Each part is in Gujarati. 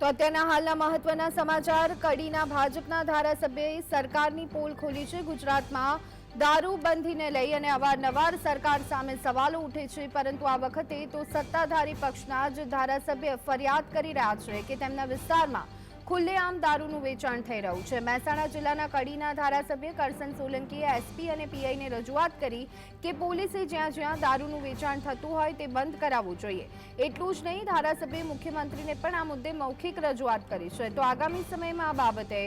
તો અત્યારના હાલના મહત્વના સમાચાર. કડીના ભાજપના ધારાસભ્યએ સરકારની પોલ ખોલી છે ગુજરાતમાં. દારૂબંધીને લઈ અને અવારનવાર સરકાર સામે સવાલો ઉઠે છે, પરંતુ આ વખતે તો સત્તાધારી પક્ષના જ ધારાસભ્ય ફરિયાદ કરી રહ્યા છે કે તેમના વિસ્તારમાં ખુલ્લેઆમ દારૂનું વેચાણ થઈ રહ્યું છે. મહેસાણા જિલ્લાના કડીના ધારાસભ્ય કરસન સોલંકીએ એસપી અને પીઆઈને રજૂઆત કરી કે પોલીસે જ્યાં જ્યાં દારૂનું વેચાણ થતું હોય તે બંધ કરાવવું જોઈએ. એટલું જ નહીં, ધારાસભ્ય મુખ્યમંત્રીને પણ આ મુદ્દે મૌખિક રજૂઆત કરી છે. તો આગામી સમયમાં આ બાબતે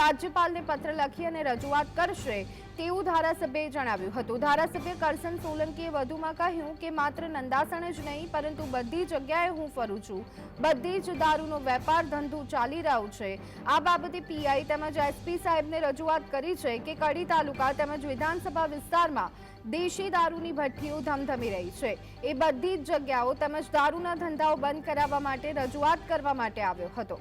રાજ્યપાલને પત્ર લખી અને રજૂઆત કરશે તેવું ધારાસભ્યએ જણાવ્યું હતું. ધારાસભ્ય કરસન સોલંકીએ વધુમાં કહ્યું કે, માત્ર નંદાસણ જ નહીં, પરંતુ બધી જગ્યાએ હું ફરું છું. બધી જ દારૂનો વેપાર ધંધો ચાલી રહ્યો છે. આ બાબતે પીઆઈ તેમજ એસપી સાહેબને રજૂઆત કરી છે કે, કડી તાલુકા તેમજ વિધાનસભા વિસ્તારમાં દેશી દારૂની ભઠ્ઠીઓ ધમધમી રહી છે. એ બધી જ જગ્યાઓ તેમજ દારૂના ધંધાઓ બંધ કરાવવા માટે રજૂઆત કરવા માટે આવ્યો હતો.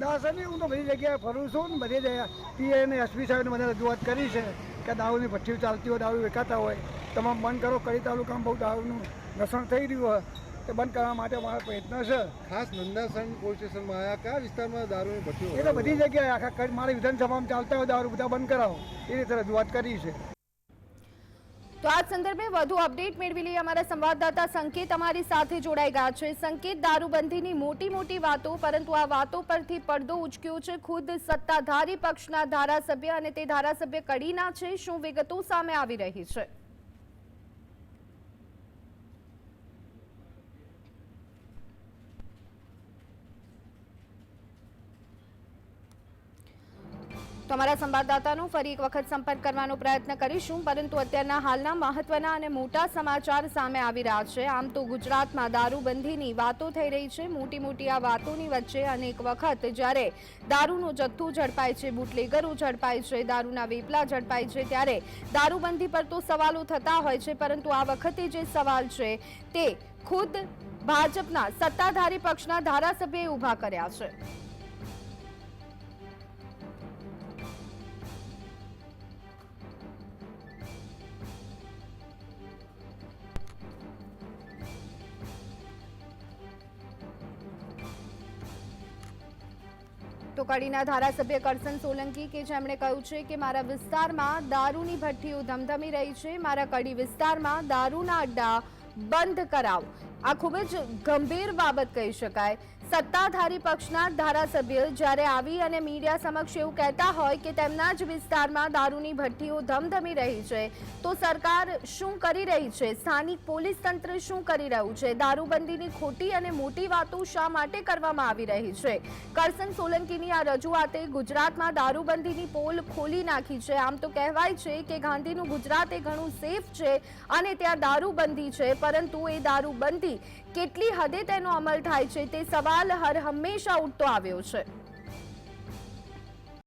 દાસની હું તો બધી જગ્યાએ ફરું છું ને બધી જગ્યાએ. પીએ અને એસપી સાહેબને મને રજૂઆત કરી છે કે દારૂની ભઠ્ઠીઓ ચાલતી હોય દારૂ વેચાતા હોય. તમામ બંધ કરો કડી તાલુકામાં બહુ દારૂનું નસણ થઈ રહ્યું હોય તે બંધ કરવા માટે મારો પ્રયત્ન છે. ખાસ નંદાસણ પોલીસ સ્ટેશનમાં આવ્યા કયા વિસ્તારમાં દારૂની ભઠ્ઠી એ તો બધી જગ્યાએ આખા મારી વિધાનસભામાં ચાલતા હોય દારૂ બધા બંધ કરાવો. એ રીતે રજૂઆત કરી છે. તો આ સંદર્ભે વધુ અપડેટ મેળવી લઈએ અમારા સંવાદદાતા સંકેત. અમારી સાથે જોડાઈ ગયા છે. સંકેત, દારૂબંધીની મોટી મોટી વાતો, પરંતુ આ વાતો પરથી પડદો ઉચક્યો છે. ખુદ સત્તાધારી પક્ષના ધારાસભ્ય અને તે ધારાસભ્ય કડીના છે. શું વિગતો સામે આવી રહી છે? તો અમારા સંવાદદાતાનો ફરી એક વખત સંપર્ક કરવાનો પ્રયત્ન કરીશું, પરંતુ અત્યારના હાલના મહત્વના અને મોટા સમાચાર સામે આવી રહ્યા છે. આમ તો ગુજરાતમાં દારૂબંધીની વાતો થઈ રહી છે. મોટી મોટી આ વાતોની વચ્ચે અનેક વખત જ્યારે દારૂનું જથ્થું ઝડપાય છે, બુટલેગરો ઝડપાય છે, દારૂના વેપલા ઝડપાય છે, ત્યારે દારૂબંધી પર તો સવાલો થતા હોય છે, પરંતુ આ વખતે જે સવાલ છે તે ખુદ ભાજપના સત્તાધારી પક્ષના ધારાસભ્યએ ઊભા કર્યા છે. તો કડીના ધારાસભ્ય કરસન સોલંકી કે જેમણે કહ્યું છે કે મારા વિસ્તારમાં દારૂની ભઠ્ઠીઓ ધમધમી રહી છે, મારા કડી વિસ્તારમાં દારૂના અડ્ડા બંધ કરાવો. આ ખૂબ જ ગંભીર બાબત કહી શકાય. સત્તાધારી પક્ષના ધારાસભ્ય જ્યારે આવી અને મીડિયા સમક્ષ એવું કહેતા હોય કે તેમના જ વિસ્તારમાં દારૂની ભઠ્ઠીઓ ધમધમી રહી છે, તો સરકાર શું કરી રહી છે? સ્થાનિક પોલીસ તંત્ર શું કરી રહ્યું છે? દારૂબંધીની ખોટી અને મોટી વાતો શા માટે કરવામાં આવી રહી છે? કરસન સોલંકીની આ રજૂઆતે ગુજરાતમાં દારૂબંધીની પોલ ખોલી નાખી છે. આમ તો કહેવાય છે કે ગાંધીનું ગુજરાત એ ઘણું સેફ છે અને ત્યાં દારૂબંધી છે, પરંતુ એ દારૂબંધી કેટલી હદે તેનો અમલ થાય છે તે સવાલ હર હંમેશા ઉઠતો આવ્યો છે.